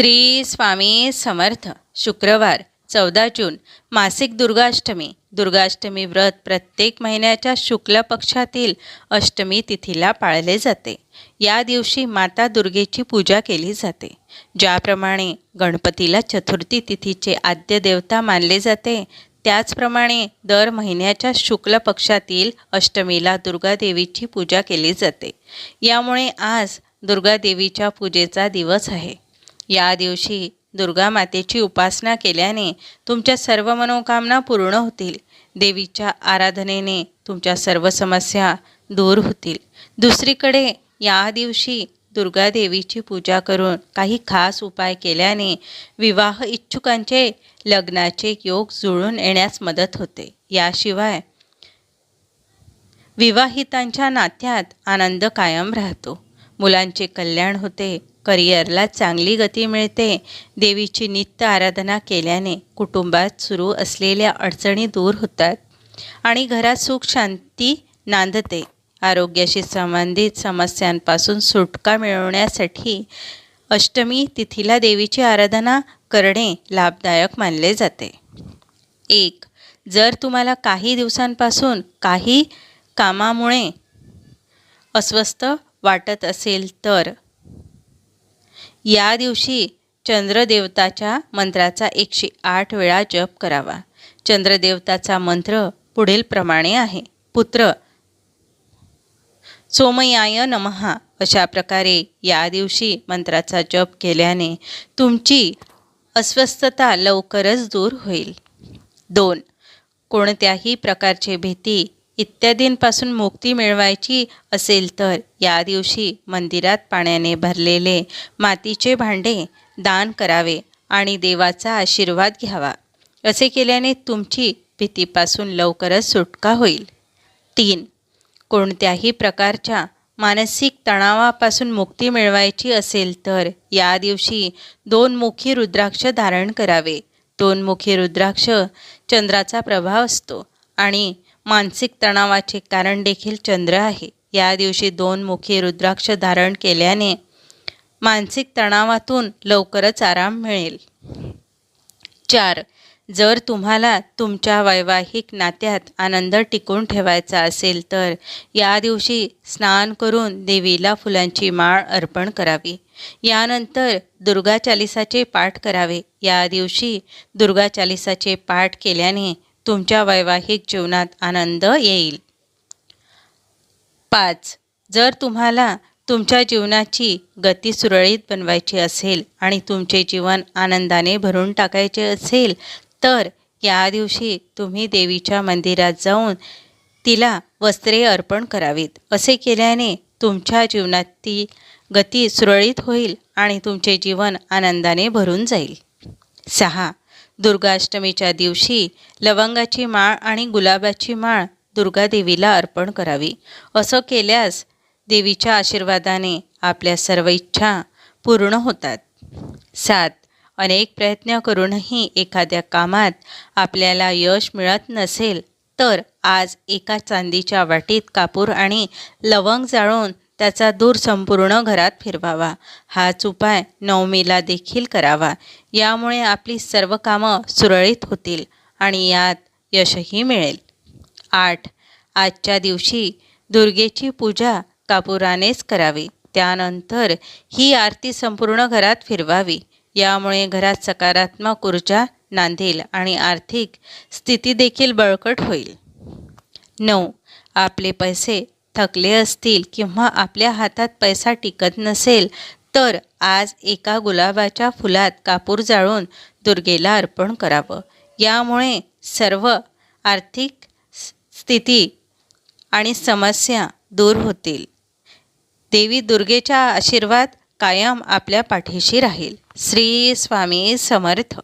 श्री स्वामी समर्थ शुक्रवार चौदा जून मासिक दुर्गाष्टमी. दुर्गाष्टमी व्रत प्रत्येक महिन्याच्या शुक्ल पक्षातील अष्टमी तिथीला पाळले जाते. या दिवशी माता दुर्गेची पूजा केली जाते. ज्याप्रमाणे गणपतीला चतुर्थी तिथीचे आद्य देवता मानले जाते त्याचप्रमाणे दर महिन्याच्या शुक्ल पक्षातील अष्टमीला दुर्गादेवीची पूजा केली जाते. यामुळे आज दुर्गादेवीच्या पूजेचा दिवस आहे. या दिवशी दुर्गा मातेची उपासना केल्याने तुमच्या सर्व मनोकामना पूर्ण होतील. देवीच्या आराधनेने तुमच्या सर्व समस्या दूर होतील. दुसरीकडे या दिवशी दुर्गा देवीची पूजा करून काही खास उपाय केल्याने विवाह इच्छुकांचे लग्नाचे योग जुळून येण्यास मदत होते. याशिवाय विवाहितांच्या नात्यात आनंद कायम राहतो. मुलांचे कल्याण होते. करिअरला चांगली गती मिळते. देवीची नित्य आराधना केल्याने कुटुंबात सुरू असलेल्या अडचणी दूर होतात आणि घरात सुख शांती नांदते. आरोग्याशी संबंधित समस्यांपासून सुटका मिळवण्यासाठी अष्टमी तिथीला देवीची आराधना करणे लाभदायक मानले जाते. एक जर तुम्हाला काही दिवसांपासून काही कामामुळे अस्वस्थ वाटत असेल तर या दिवशी चंद्रदेवताच्या मंत्राचा एकशे आठ वेळा जप करावा. चंद्रदेवताचा मंत्र पुढीलप्रमाणे आहे. पुत्र सोमयाय नमहा अशा प्रकारे या दिवशी मंत्राचा जप केल्याने तुमची अस्वस्थता लवकरच दूर होईल. दोन कोणत्याही प्रकारची भीती इत्यादींपासून मुक्ती मिळवायची असेल तर या दिवशी मंदिरात पाण्याने भरलेले मातीचे भांडे दान करावे आणि देवाचा आशीर्वाद घ्यावा. असे केल्याने तुमची भीतीपासून लवकरच सुटका होईल. तीन. कोणत्याही प्रकारच्या मानसिक तणावापासून मुक्ती मिळवायची असेल तर या दिवशी दोन मुखी रुद्राक्ष धारण करावे. दोन मुखी रुद्राक्ष चंद्राचा प्रभाव असतो आणि मानसिक तणावाचे कारण देखील चंद्र आहे. या दिवशी दोन मुखी रुद्राक्ष धारण केल्याने मानसिक तणावातून लवकरच आराम मिळेल. चार जर तुम्हाला तुमच्या वैवाहिक नात्यात आनंद टिकून ठेवायचा असेल तर या दिवशी स्नान करून देवीला फुलांची माळ अर्पण करावी. यानंतर दुर्गा चालिसाचे पाठ करावे. या दिवशी दुर्गा चालिसाचे पाठ केल्याने तुमच्या वैवाहिक जीवनात आनंद येईल. पाच जर तुम्हाला तुमच्या जीवनाची गती सुरळीत बनवायची असेल आणि तुमचे जीवन आनंदाने भरून टाकायचे असेल तर या दिवशी तुम्ही देवीच्या मंदिरात जाऊन तिला वस्त्रे अर्पण करावीत. असे केल्याने तुमच्या जीवनात ती गती सुरळीत होईल आणि तुमचे जीवन आनंदाने भरून जाईल. सहा दुर्गाष्टमीच्या दिवशी लवंगाची माळ आणि गुलाबाची माळ दुर्गादेवीला अर्पण करावी. असं केल्यास देवीच्या आशीर्वादाने आपल्या सर्व इच्छा पूर्ण होतात. सात अनेक प्रयत्न करूनही एखाद्या कामात आपल्याला यश मिळत नसेल तर आज एका चांदीच्या वाटीत कापूर आणि लवंग जाळून त्याचा दूर संपूर्ण घरात फिरवावा. हाच उपाय नवमीला देखील करावा. यामुळे आपली सर्व कामं सुरळीत होतील आणि यात यशही मिळेल. आठ. आजच्या दिवशी दुर्गेची पूजा कापुरानेच करावी. त्यानंतर ही आरती संपूर्ण घरात फिरवावी. यामुळे घरात सकारात्मक ऊर्जा नांदेल आणि आर्थिक स्थिती देखील बळकट होईल. नऊ. आपले पैसे थकले असतील किंवा आपल्या हातात पैसा टिकत नसेल तर आज एका गुलाबाच्या फुलात कापूर जाळून दुर्गेला अर्पण करावं. यामुळे सर्व आर्थिक स्थिती आणि समस्या दूर होतील. देवी दुर्गेचा आशीर्वाद कायम आपल्या पाठीशी राहील. श्री स्वामी समर्थ.